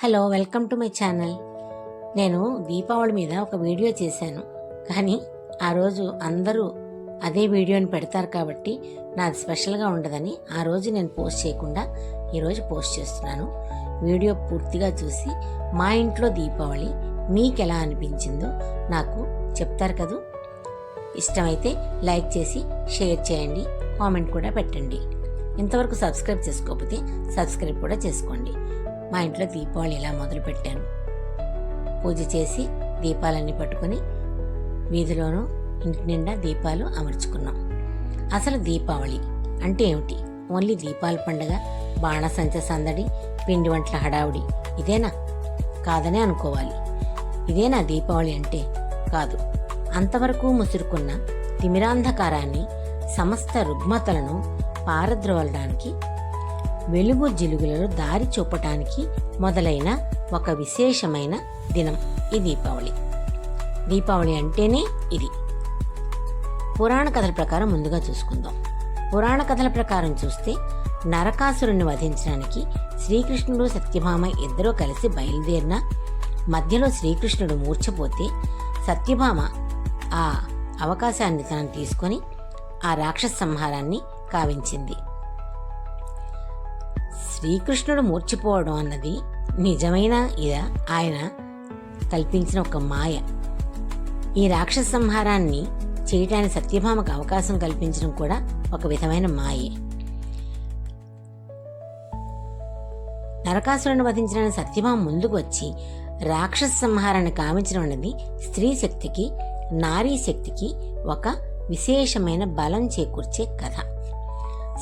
Hello welcome to my channel. నేను దీపావళి మీద ఒక వీడియో చేశాను. కానీ ఆ రోజు అందరూ అదే వీడియోని పెడతారు కాబట్టి నాది స్పెషల్గా ఉండదని ఆ రోజు నేను పోస్ట్ చేయకుండా ఈరోజు పోస్ట్ చేస్తున్నాను. వీడియో పూర్తిగా చూసి మా ఇంట్లో దీపావళి మీకు ఎలా అనిపించిందో నాకు చెప్తారు కదూ. ఇష్టమైతే లైక్ చేసి షేర్ చేయండి కామెంట్ కూడా పెట్టండి. ఇంతవరకు సబ్స్క్రైబ్ చేసుకోకపోతే సబ్స్క్రైబ్ కూడా చేసుకోండి. మా ఇంట్లో దీపావళి ఇలా మొదలుపెట్టాను పూజ చేసి దీపాలన్నీ పట్టుకొని వీధిలోనూ ఇంటి నిండా దీపాలు అమర్చుకున్నాం. అసలు దీపావళి అంటే ఏమిటి? ఓన్లీ దీపాల పండగ బాణసంచ సందడి పిండి వంటల హడావుడి ఇదేనా? కాదనే అనుకోవాలి. ఇదేనా దీపావళి అంటే? కాదు. అంతవరకు ముసురుకున్న తిమిరాంధకారాన్ని సమస్త రుగ్మతలను పారద్రోలడానికి వెలుగు జిలుగులలో దారి చూపటానికి మొదలైన ఒక విశేషమైన దినం. ఈ దీపావళి. దీపావళి అంటేనే ఇది. పురాణ కథల ప్రకారం ముందుగా చూసుకుందాం. పురాణ కథల ప్రకారం చూస్తే నరకాసురుణ్ణి వధించడానికి శ్రీకృష్ణుడు సత్యభామ ఇద్దరూ కలిసి బయలుదేరిన మధ్యలో శ్రీకృష్ణుడు మూర్ఛపోతే సత్యభామ ఆ అవకాశాన్ని తనను తీసుకొని ఆ రాక్షస సంహారాన్ని కావించింది. శ్రీకృష్ణుడు మూర్చిపోవడం అన్నది నిజమైన ఇదా. ఆయన కల్పించిన ఒక మాయ. ఈ రాక్షస సంహారాన్ని చేయటానికి సత్యభామకు అవకాశం కల్పించడం కూడా ఒక విధమైన మాయే. నరకాసురుని వధించిన సత్యభామ ముందుకు వచ్చి రాక్షస సంహారాన్ని కావించడం అనేది స్త్రీ శక్తికి నారీ శక్తికి ఒక విశేషమైన బలం చేకూర్చే కథ.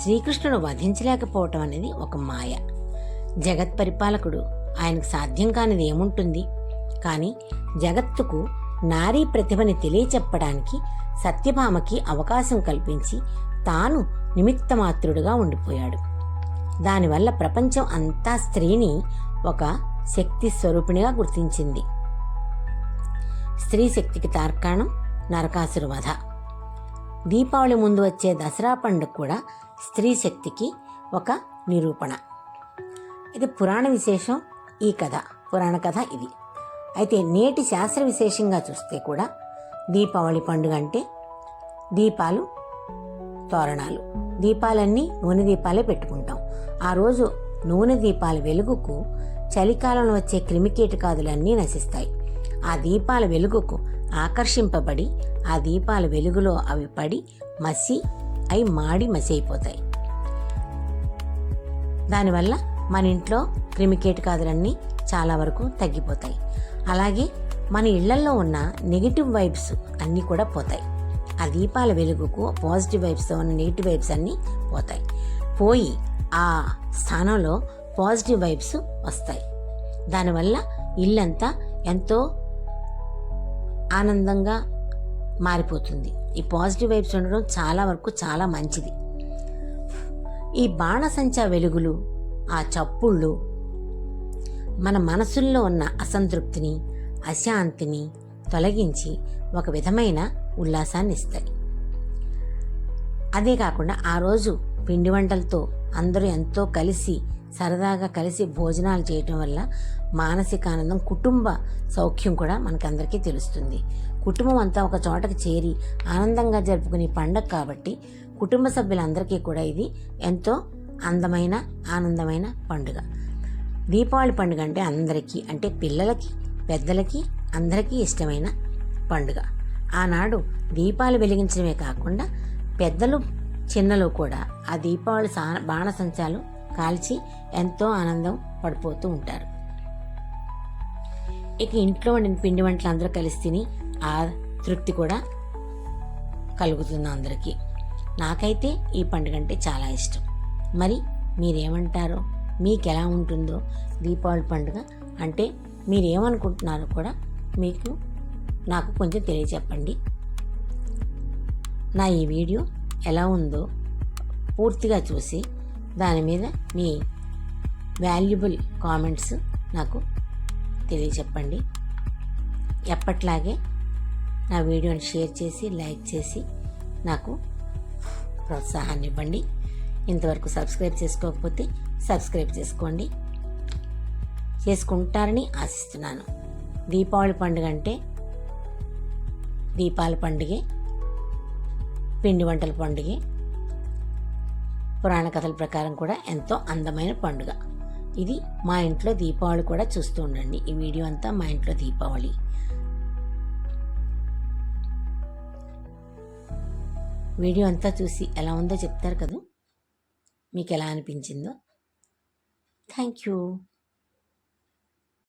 శ్రీకృష్ణుడు వధించలేకపోవటం అనేది ఒక మాయ. జగత్ పరిపాలకుడు ఆయనకు సాధ్యం కానిది ఏముంటుంది? కానీ జగత్తుకు నారీ ప్రతిభని తెలియచెప్పడానికి సత్యభామకి అవకాశం కల్పించి తాను నిమిత్తమాత్రుడుగా ఉండిపోయాడు. దానివల్ల ప్రపంచం అంతా స్త్రీని ఒక శక్తి స్వరూపిణిగా గుర్తించింది. స్త్రీ శక్తికి తార్కాణం నరకాసురు వధ. దీపావళి ముందు వచ్చే దసరా పండుగ కూడా స్త్రీ శక్తికి ఒక నిరూపణ. ఇది పురాణ విశేషం ఈ కథ పురాణ కథ ఇది. అయితే నేటి శాస్త్ర విశేషంగా చూస్తే కూడా దీపావళి పండుగ అంటే దీపాలు తోరణాలు. దీపాలన్నీ నూనె దీపాలే పెట్టుకుంటాం. ఆ రోజు నూనె దీపాల వెలుగుకు చలికాలంలో వచ్చే క్రిమికీటకాదులన్నీ నశిస్తాయి. ఆ దీపాల వెలుగుకు ఆకర్షింపబడి ఆ దీపాల వెలుగులో అవి పడి మసి అయి మాడి మసి అయిపోతాయి దానివల్ల మన ఇంట్లో క్రిమికేటకాదులన్నీ చాలా వరకు తగ్గిపోతాయి. అలాగే మన ఇళ్ళలో ఉన్న నెగిటివ్ వైబ్స్ అన్నీ కూడా పోతాయి. ఆ దీపాల వెలుగుకు పాజిటివ్ వైబ్స్తో ఉన్న నెగిటివ్ వైబ్స్ అన్నీ పోతాయి. పోయి ఆ స్థానంలో పాజిటివ్ వైబ్స్ వస్తాయి. దానివల్ల ఇల్లంతా ఎంతో ఆనందంగా మారిపోతుంది. ఈ పాజిటివ్ వైబ్స్ ఉండడం చాలా వరకు చాలా మంచిది. ఈ బాణసంచా వెలుగులు ఆ చప్పుళ్ళు మన మనసుల్లో ఉన్న అసంతృప్తిని అశాంతిని తొలగించి ఒక విధమైన ఉల్లాసాన్ని ఇస్తాయి అదే కాకుండా ఆ రోజు పిండి వంటలతో అందరూ ఎంతో కలిసి సరదాగా కలిసి భోజనాలు చేయటం వల్ల మానసిక ఆనందం కుటుంబ సౌఖ్యం కూడా మనకందరికీ తెలుస్తుంది. కుటుంబం అంతా ఒక చోటకి చేరి ఆనందంగా జరుపుకునే పండగ కాబట్టి కుటుంబ సభ్యులందరికీ కూడా ఇది ఎంతో అందమైన ఆనందమైన పండుగ. దీపావళి పండుగ అంటే అందరికీ అంటే పిల్లలకి పెద్దలకి అందరికీ ఇష్టమైన పండుగ. ఆనాడు దీపాలు వెలిగించడమే కాకుండా పెద్దలు చిన్నలు కూడా ఆ దీపావళి సా బాణసంచాలు కాల్చి ఎంతో ఆనందం పడిపోతూ ఉంటారు. ఇక ఇంట్లో వండిన పిండి వంటలు అందరూ కలిసి తిని ఆ తృప్తి కూడా కలుగుతుంది అందరికీ. నాకైతే ఈ పండుగ అంటే చాలా ఇష్టం. మరి మీరేమంటారో? మీకు ఎలా ఉంటుందో దీపావళి పండుగ అంటే మీరేమనుకుంటున్నారో కూడా మీకు నాకు కొంచెం తెలియచెప్పండి. నా ఈ వీడియో ఎలా ఉందో పూర్తిగా చూసి దాని మీద మీ వాల్యుబుల్ కామెంట్స్ నాకు తెలియచెప్పండి. ఎప్పట్లాగే నా వీడియోని షేర్ చేసి లైక్ చేసి నాకు ప్రోత్సాహాన్ని ఇవ్వండి ఇంతవరకు సబ్స్క్రైబ్ చేసుకోకపోతే సబ్స్క్రైబ్ చేసుకోండి. చేసుకుంటారని ఆశిస్తున్నాను. దీపావళి పండుగ అంటే దీపాల పండుగే పిండి వంటల పండుగే పురాణ కథల ప్రకారం కూడా ఎంతో అందమైన పండుగ. ఇది మా ఇంట్లో దీపావళి కూడా చూస్తూ ఉండండి. ఈ వీడియో అంతా మా ఇంట్లో దీపావళి. వీడియో అంతా చూసి ఎలా ఉందో చెప్తారు కదా? మీకు ఎలా అనిపించిందో? Thank you.